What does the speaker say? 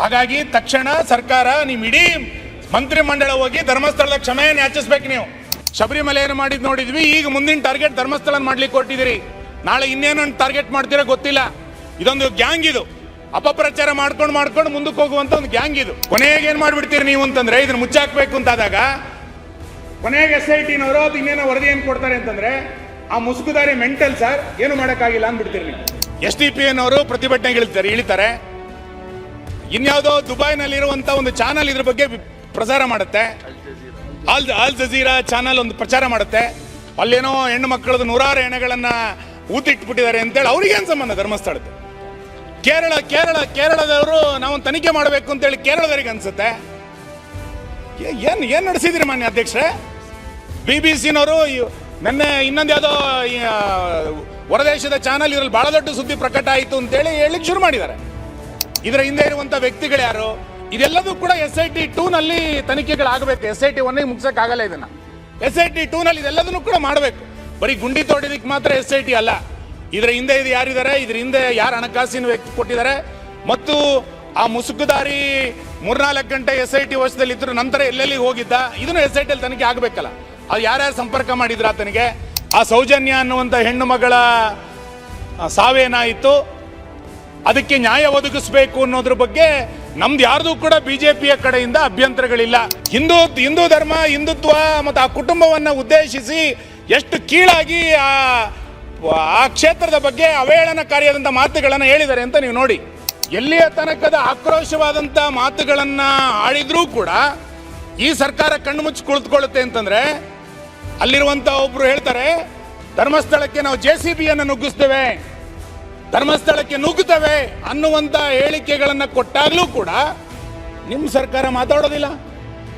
ಹಾಗಾಗಿ ತಕ್ಷಣ ಸರ್ಕಾರ ನಿಮ್ಮ ಇಡೀ ಮಂತ್ರಿಮಂಡಲ ಹೋಗಿ ಧರ್ಮಸ್ಥಳದ ಕ್ಷಮೆಯನ್ನು ಯಾಚಿಸ್ಬೇಕು ನೀವು. ಶಬರಿಮಲೆಯನ್ನು ಮಾಡಿದ್ ನೋಡಿದ್ವಿ, ಈಗ ಮುಂದಿನ ಟಾರ್ಗೆಟ್ ಧರ್ಮಸ್ಥಳ ಮಾಡ್ಲಿಕ್ಕೆ ಕೊಟ್ಟಿದ್ದೀರಿ. ನಾಳೆ ಇನ್ನೇನೊಂದು ಟಾರ್ಗೆಟ್ ಮಾಡ್ತೀರಾ ಗೊತ್ತಿಲ್ಲ. ಇದೊಂದು ಗ್ಯಾಂಗ್ ಇದು. ಅಪಪ್ರಚಾರ ಮಾಡ್ಕೊಂಡು ಮಾಡ್ಕೊಂಡು ಮುಂದಕ್ಕೆ ಹೋಗುವಂತ ಒಂದು ಗ್ಯಾಂಗ್ ಇದು. ಕೊನೆಗೆ ಏನು ಮಾಡ್ಬಿಡ್ತೀರಿ ನೀವು ಅಂತಂದ್ರೆ ಇದನ್ನ ಮುಚ್ಚಾಕ್ಬೇಕು ಅಂತಾದಾಗ, ಕೊನೆಗೆ ಎಸ್ ಐ ಟಿನವರು ಅದು ಇನ್ನೇನೋ ವರದಿ ಏನು ಕೊಡ್ತಾರೆ ಅಂತಂದ್ರೆ, ಆ ಮುಸುಕುದಾರಿ ಮೆಂಟಲ್ ಸರ್ ಏನು ಮಾಡೋಕ್ಕಾಗಿಲ್ಲ ಅಂದ್ಬಿಡ್ತೀರಿ ನೀವು. ಎಸ್ ಡಿ ಪಿ ಎನ್ನವರು ಪ್ರತಿಭಟನೆಗೆ ಇಳಿತಾರೆ ಇಳಿತಾರೆ. ಇನ್ಯಾವುದೋ ದುಬೈನಲ್ಲಿರುವಂಥ ಒಂದು ಚಾನಲ್ ಇದ್ರ ಬಗ್ಗೆ ಪ್ರಸಾರ ಮಾಡುತ್ತೆ. ಆಲ್ ಆಲ್ ಜಜೀರಾ ಚಾನಲ್ ಒಂದು ಪ್ರಚಾರ ಮಾಡುತ್ತೆ. ಅಲ್ಲೇನೋ ಹೆಣ್ಣು ಮಕ್ಕಳದು ನೂರಾರು ಎಣೆಗಳನ್ನು ಊತಿಟ್ಬಿಟ್ಟಿದ್ದಾರೆ ಅಂತೇಳಿ ಅವ್ರಿಗೇನು ಸಂಬಂಧ ಧರ್ಮಸ್ಥಳದ್ದು? ಕೇರಳ ಕೇರಳ, ಕೇರಳದವರು ನಾವು ತನಿಖೆ ಮಾಡಬೇಕು ಅಂತೇಳಿ ಕೇರಳದವರಿಗೆ ಅನ್ಸುತ್ತೆ. ಏನ್ ಏನ್ ನಡೆಸಿದಿರಿ ಮಾನ್ಯ ಅಧ್ಯಕ್ಷರೇ? ಬಿ ಬಿ ಸಿನವರು ನಿನ್ನೆ ಇನ್ನೊಂದು ಯಾವುದೋ ಹೊರದೇಶದ ಚಾನಲ್ ಇದ್ರಲ್ಲಿ ಬಹಳ ದೊಡ್ಡ ಸುದ್ದಿ ಪ್ರಕಟ ಆಯಿತು ಅಂತೇಳಿ ಹೇಳಿಕ್ ಶುರು ಮಾಡಿದ್ದಾರೆ. ಇದರ ಹಿಂದೆ ಇರುವಂತ ವ್ಯಕ್ತಿಗಳು ಯಾರು? ಇದೆಲ್ಲದೂ ಕೂಡ ಎಸ್ ಐ ಟಿ ಟೂನಲ್ಲಿ ತನಿಖೆಗಳಾಗಬೇಕು. ಎಸ್ ಐ ಟಿ ಒನ್ ಮುಗಿಸಕ್ ಆಗಲ್ಲ ಇದನ್ನ. ಎಸ್ ಐ ಟಿ ಟೂನಲ್ಲಿ ಇದೆಲ್ಲದನ್ನು ಕೂಡ ಮಾಡಬೇಕು. ಬರೀ ಗುಂಡಿ ತೋಡಿದಕ್ಕೆ ಮಾತ್ರ ಎಸ್ ಐ ಟಿ ಅಲ್ಲ. ಇದರ ಹಿಂದೆ ಇದು ಯಾರಿದ್ದಾರೆ? ಇದ್ರ ಹಿಂದೆ ಯಾರು ಹಣಕಾಸಿನ ವ್ಯಕ್ತಿ ಕೊಟ್ಟಿದ್ದಾರೆ? ಮತ್ತು ಆ ಮುಸುಕುದಾರಿ ಮೂರ್ನಾಲ್ಕು ಗಂಟೆ ಎಸ್ ಐ ಟಿ ವರ್ಷದಲ್ಲಿ ಇದ್ರು ನಂತರ ಎಲ್ಲೆಲ್ಲಿ ಹೋಗಿದ್ದ? ಇದನ್ನು ಎಸ್ ಐ ಟಿ ತನಿಖೆ ಆಗಬೇಕಲ್ಲ. ಅದು ಯಾರ್ಯಾರು ಸಂಪರ್ಕ ಮಾಡಿದ್ರ ಆತನಿಗೆ? ಆ ಸೌಜನ್ಯ ಅನ್ನುವಂಥ ಹೆಣ್ಣು ಮಗಳ ಸಾವೇನಾಯಿತು ಅದಕ್ಕೆ ನ್ಯಾಯ ಒದಗಿಸಬೇಕು ಅನ್ನೋದ್ರ ಬಗ್ಗೆ ನಮ್ದು ಯಾರ್ದು ಕೂಡ ಬಿಜೆಪಿಯ ಕಡೆಯಿಂದ ಅಭ್ಯಂತರಗಳಿಲ್ಲ. ಹಿಂದೂ ಹಿಂದೂ ಧರ್ಮ, ಹಿಂದುತ್ವ ಮತ್ತು ಆ ಕುಟುಂಬವನ್ನು ಉದ್ದೇಶಿಸಿ ಎಷ್ಟು ಕೀಳಾಗಿ ಆ ಆ ಕ್ಷೇತ್ರದ ಬಗ್ಗೆ ಅವಹೇಳನಕಾರಿಯಾದಂಥ ಮಾತುಗಳನ್ನು ಹೇಳಿದ್ದಾರೆ ಅಂತ ನೀವು ನೋಡಿ. ಎಲ್ಲಿಯ ತನಕದ ಆಕ್ರೋಶವಾದಂಥ ಮಾತುಗಳನ್ನು ಆಡಿದ್ರೂ ಕೂಡ ಈ ಸರ್ಕಾರ ಕಣ್ಣು ಮುಚ್ಚಿ ಕುಳಿತುಕೊಳ್ಳುತ್ತೆ ಅಂತಂದರೆ ಅಲ್ಲಿರುವಂಥ ಒಬ್ಬರು ಹೇಳ್ತಾರೆ, ಧರ್ಮಸ್ಥಳಕ್ಕೆ ನಾವು ಜೆ ಸಿ ಬಿಯನ್ನು ನುಗ್ಗಿಸ್ತೇವೆ. ಧರ್ಮಸ್ಥಳಕ್ಕೆ ನುಗ್ಗುತ್ತವೆ ಅನ್ನುವಂತ ಹೇಳಿಕೆಗಳನ್ನು ಕೊಟ್ಟಾಗಲೂ ಕೂಡ ನಿಮ್ಮ ಸರ್ಕಾರ ಮಾತಾಡೋದಿಲ್ಲ.